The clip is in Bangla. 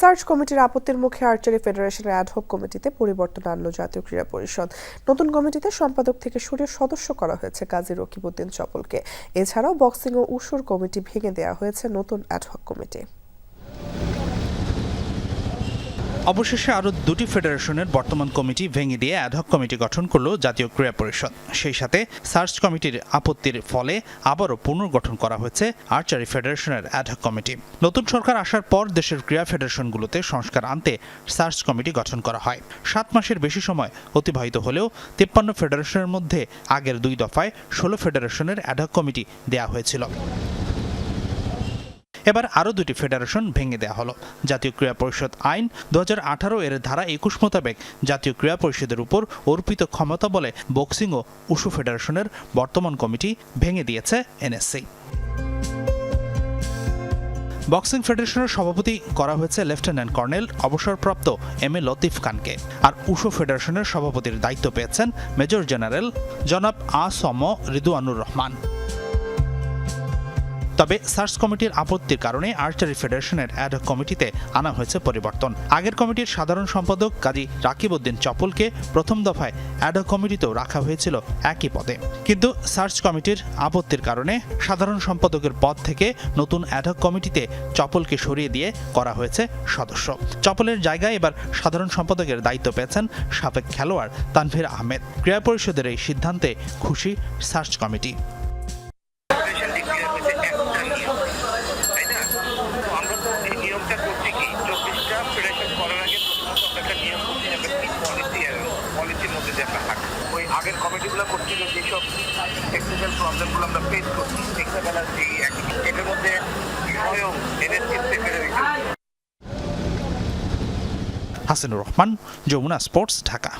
সার্চ কমিটির আপত্তির মুখে আর্চারি ফেডারেশনের অ্যাডহক কমিটিতে পরিবর্তন আনল জাতীয় ক্রীড়া পরিষদ। নতুন কমিটিতে সম্পাদক থেকে সরিয়ে সদস্য করা হয়েছে কাজী রকিবউদ্দিন চপলকে। এছাড়াও বক্সিং ও উসুর কমিটি ভেঙে দেওয়া হয়েছে নতুন অ্যাডহক কমিটি। অবশেষে আরও দুটি ফেডারেশনের বর্তমান কমিটি ভেঙে দিয়ে অ্যাডহক কমিটি গঠন করল জাতীয় ক্রীড়া পরিষদ। সেই সাথে সার্চ কমিটির আপত্তির ফলে আবারও পুনর্গঠন করা হয়েছে আর্চারি ফেডারেশনের অ্যাডহক কমিটি। নতুন সরকার আসার পর দেশের ক্রীড়া ফেডারেশনগুলোতে সংস্কার আনতে সার্চ কমিটি গঠন করা হয়। সাত মাসের বেশি সময় অতিবাহিত হলেও তিপ্পান্ন ফেডারেশনের মধ্যে আগের দুই দফায় ষোলো ফেডারেশনের অ্যাডহক কমিটি দেয়া হয়েছিল। এবার আরও দুটি ফেডারেশন ভেঙে দেওয়া হলো। জাতীয় ক্রীড়া পরিষদ আইন দু হাজার আঠারো এর ধারা একুশ মোতাবেক জাতীয় ক্রীড়া পরিষদের উপর অর্পিত ক্ষমতা বলে বক্সিং ও উশু ফেডারেশনের বর্তমান কমিটি ভেঙে দিয়েছে এনএসসি। বক্সিং ফেডারেশনের সভাপতি করা হয়েছে লেফটেন্যান্ট কর্নেল অবসরপ্রাপ্ত এম এ লতিফ খানকে। আর উশু ফেডারেশনের সভাপতির দায়িত্ব পেয়েছেন মেজর জেনারেল জনাব আ সম রিদুয়ানুর রহমান। তবে সার্চ কমিটির আপত্তির কারণে আর্চারি ফেডারেশনের অ্যাডহক কমিটিতে আনা হয়েছে পরিবর্তন। আগের কমিটির সাধারণ সম্পাদক কাজী রাকিব উদ্দিন চপলকে প্রথম দফায় অ্যাডহক কমিটিতেও রাখা হয়েছিল একই পদে। কিন্তু সার্চ কমিটির আপত্তির কারণে সাধারণ সম্পাদকের পদ থেকে নতুন অ্যাডহক কমিটিতে চপলকে সরিয়ে দিয়ে করা হয়েছে সদস্য। চপলের জায়গায় এবার সাধারণ সম্পাদকের দায়িত্ব পেয়েছেন সাবেক খেলোয়াড় তানভীর আহমেদ। ক্রীড়া পরিষদের এই সিদ্ধান্তে খুশি সার্চ কমিটি ফেডারেশন ডিক্লেয়ার হয়েছে একটা নিয়ম তাই না তো আমরা তো এই নিয়মটা করছি কি চব্বিশটা ফেডারেশন করার আগে প্রথমত আমরা একটা নিয়ম করছি যে আমরা কি পলিসি পলিসির মধ্যে যে একটা ওই আগের কমিটিগুলো করছিল যেসব টেকনিক্যাল প্রবলেমগুলো আমরা ফেস করছি যেই মধ্যে ফেলে হাসিনুর রহমান, যমুনা স্পোর্টস, ঢাকা।